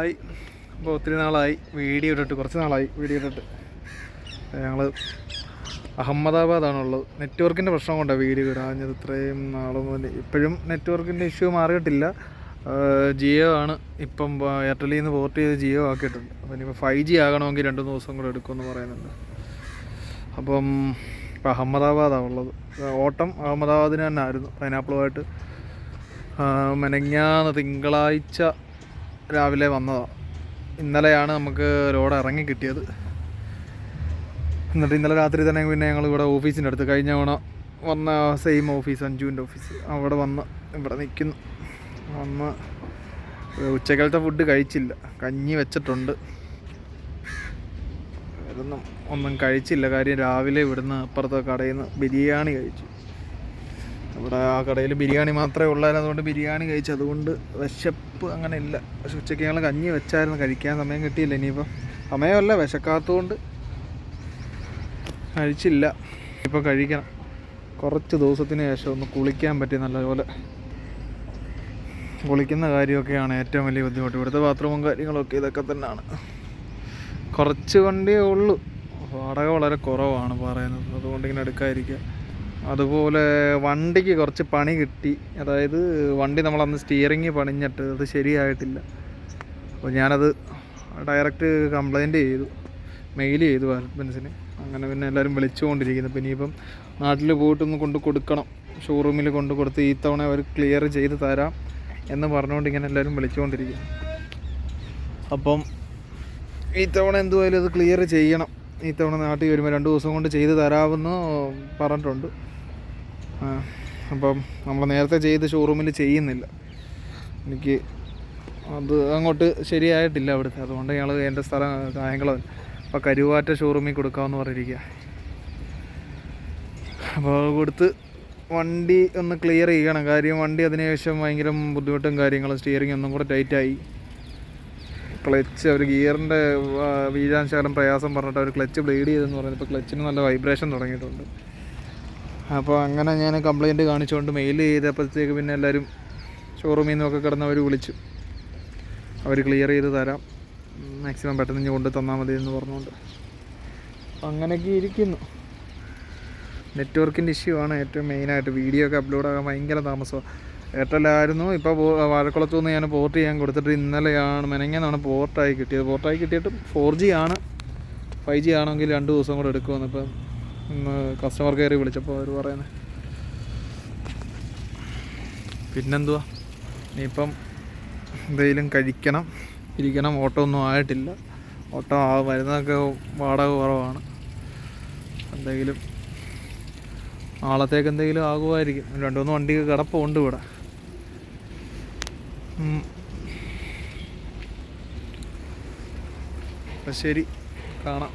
ആയി. അപ്പോൾ ഒത്തിരി നാളായി. വീഡിയോ ഇട്ടിട്ട് കുറച്ച് നാളായി. വീഡിയോ ഇട്ടിട്ട്. ഞങ്ങൾ അഹമ്മദാബാദാണുള്ളത്. നെറ്റ്വർക്കിന്റെ പ്രശ്നം കൊണ്ടാണ് വീഡിയോ ഇടാഞ്ഞത് ഇത്രയും നാളൊന്നും ഇപ്പോഴും നെറ്റ്വർക്കിന്റെ ഇഷ്യൂ മാറിയിട്ടില്ല. ജിയോ ആണ്. ഇപ്പം എയർടെലിൽ നിന്ന് പോർട്ട് ചെയ്ത് ജിയോ ആക്കിയിട്ടുണ്ട്. അപ്പം ഇനിയിപ്പോൾ ഫൈവ് ജി ആകണമെങ്കിൽ രണ്ട് ദിവസം കൂടെ എടുക്കുമെന്ന് പറയുന്നുണ്ട്. അപ്പം ഇപ്പം അഹമ്മദാബാദാണ് ഉള്ളത് ഓട്ടം അഹമ്മദാബാദിന് തന്നെ ആയിരുന്നു പൈനാപ്പിളുമായിട്ട് മെനങ്ങാന്ന് തിങ്കളാഴ്ച രാവിലെ വന്നതാണ് ഇന്നലെയാണ് നമുക്ക് ലോഡ് ഇറങ്ങി കിട്ടിയത്. എന്നിട്ട് ഇന്നലെ രാത്രി തന്നെ പിന്നെ ഞങ്ങൾ ഇവിടെ ഓഫീസിന്റെ അടുത്ത് കഴിഞ്ഞ തവണ വന്ന സെയിം ഓഫീസ് അഞ്ജുവിന്റെ ഓഫീസ് അവിടെ വന്ന് ഇവിടെ നിൽക്കുന്നു വന്ന് ഉച്ചക്കാലത്തെ ഫുഡ് കഴിച്ചില്ല. കഞ്ഞി വെച്ചിട്ടുണ്ട്. ഇതൊന്നും ഒന്നും കഴിച്ചില്ല. കാര്യം രാവിലെ ഇവിടുന്ന് അപ്പുറത്തെ കടയിൽ നിന്ന് ബിരിയാണി കഴിച്ചു. ഇവിടെ ആ കടയിൽ ബിരിയാണി മാത്രമേ ഉള്ളായിരുന്നു. അതുകൊണ്ട് ബിരിയാണി കഴിച്ചു. അതുകൊണ്ട് വിശപ്പ് അങ്ങനെ ഇല്ല. പക്ഷെ ഉച്ചയ്ക്ക് ഞങ്ങൾ കഞ്ഞി വെച്ചായിരുന്നു. കഴിക്കാൻ സമയം കിട്ടിയില്ല. ഇനിയിപ്പോൾ സമയമല്ല. വിശക്കാത്തതുകൊണ്ട് കഴിച്ചില്ല. ഇപ്പോൾ കഴിക്കണം. കുറച്ച് ദിവസത്തിന് ശേഷം ഒന്ന് കുളിക്കാൻ പറ്റി നല്ലപോലെ. കുളിക്കുന്ന കാര്യമൊക്കെയാണ് ഏറ്റവും വലിയ ബുദ്ധിമുട്ട്. ഇവിടുത്തെ ബാത്റൂമും കാര്യങ്ങളൊക്കെ ഇതൊക്കെ തന്നെയാണ്. കുറച്ച് വണ്ടിയേ ഉള്ളൂ. വാടക വളരെ കുറവാണ് പറയുന്നത്. അതുകൊണ്ട് ഇങ്ങനെ എടുക്കാതിരിക്കുക. അതുപോലെ വണ്ടിക്ക് കുറച്ച് പണി കിട്ടി. അതായത് വണ്ടി നമ്മളന്ന് സ്റ്റിയറിങ് പണിഞ്ഞിട്ട് അത് ശരിയായിട്ടില്ല. അപ്പോൾ ഞാനത് ഡയറക്റ്റ് കംപ്ലൈന്റ് ചെയ്തു. മെയിൽ ചെയ്തു ഹസ്ബൻഡ്സിന് അങ്ങനെ പിന്നെ എല്ലാവരും വിളിച്ചുകൊണ്ടിരിക്കുന്നു. പിന്നെ ഇപ്പം നാട്ടിൽ പോയിട്ടൊന്ന് കൊണ്ട് കൊടുക്കണം. ഷോറൂമിൽ കൊണ്ട് കൊടുത്ത് ഈ തവണ അവർ ക്ലിയർ ചെയ്ത് തരാം എന്ന് പറഞ്ഞുകൊണ്ട് ഇങ്ങനെ എല്ലാവരും വിളിച്ചുകൊണ്ടിരിക്കുന്നു. അപ്പം ഈ തവണ എന്തുമായാലും അത് ക്ലിയർ ചെയ്യണം. ഈ തവണ നാട്ടിൽ വരുമ്പോൾ രണ്ട് ദിവസം കൊണ്ട് ചെയ്ത് തരാമെന്ന് പറഞ്ഞിട്ടുണ്ട്. അപ്പം നമ്മൾ നേരത്തെ ചെയ്ത് ഷോറൂമിൽ ചെയ്യുന്നില്ല. എനിക്ക് അത് അങ്ങോട്ട് ശരിയായിട്ടില്ല അവിടുത്തെ. അതുകൊണ്ട് ഞങ്ങൾ എന്റെ സ്ഥലം കായംകുളം അപ്പോൾ കരുവാറ്റ ഷോറൂമിൽ കൊടുക്കാമെന്ന് പറഞ്ഞിരിക്കുക അപ്പോൾ കൊടുത്ത് വണ്ടി ഒന്ന് ക്ലിയർ ചെയ്യണം. കാര്യം വണ്ടി അതിനുശേഷം ഭയങ്കര ബുദ്ധിമുട്ടും കാര്യങ്ങളും സ്റ്റിയറിംഗ് ഒന്നും കൂടെ ടൈറ്റായി ക്ലച്ച് അവർ ഗിയറിന്റെ വീഴാൻ ശകലം പ്രയാസം പറഞ്ഞിട്ട് അവർ ക്ലച്ച് ബ്ലീഡ് ചെയ്തെന്ന് പറയുന്നത് ഇപ്പോൾ ക്ലച്ചിന് നല്ല വൈബ്രേഷൻ തുടങ്ങിയിട്ടുണ്ട്. അപ്പോൾ അങ്ങനെ ഞാൻ കംപ്ലയിന്റ് കാണിച്ചുകൊണ്ട് മെയിൽ ചെയ്തപ്പോഴത്തേക്ക് പിന്നെ എല്ലാവരും ഷോറൂമിൽ നിന്നൊക്കെ കിടന്ന് അവർ വിളിച്ചു. അവർ ക്ലിയർ ചെയ്ത് തരാം. മാക്സിമം പെട്ടെന്ന് കൊണ്ട് തന്നാൽ മതി എന്ന് പറഞ്ഞുകൊണ്ട്. അപ്പം അങ്ങനെയൊക്കെ ഇരിക്കുന്നു. നെറ്റ്വർക്കിന്റെ ഇഷ്യൂ ആണ് ഏറ്റവും മെയിനായിട്ട് വീഡിയോ ഒക്കെ അപ്ലോഡ് ആകാൻ ഭയങ്കര താമസമാണ്. എയർടെല്ലായിരുന്നു ഇപ്പോൾ വാഴക്കുളത്തു നിന്ന് ഞാൻ പോർട്ട് ചെയ്യാൻ കൊടുത്തിട്ട് ഇന്നലെയാണ് മെനങ്ങെന്നാണ് പോർട്ടായി കിട്ടിയത്. പോർട്ടായി കിട്ടിയിട്ടും ഫോർ ജി ആണ്. ഫൈവ് ജി ആണെങ്കിൽ രണ്ട് ദിവസം കൂടെ എടുക്കുമെന്ന് ഇപ്പം കസ്റ്റമർ കെയറിൽ വിളിച്ചപ്പോൾ അവർ പറയുന്നത് പിന്നെന്തുവാ? ഇനിയിപ്പം എന്തെങ്കിലും കഴിക്കണം ഇരിക്കണം ഓട്ടോ ഒന്നും ആയിട്ടില്ല. ഓട്ടോ ആ വരുന്നതൊക്കെ വാടക കുറവാണ്. എന്തെങ്കിലും നാളത്തേക്ക് എന്തെങ്കിലും ആകുമായിരിക്കും രണ്ട് മൂന്ന് വണ്ടി കിടപ്പുണ്ട് ഇവിടെ. ശരി കാണാം.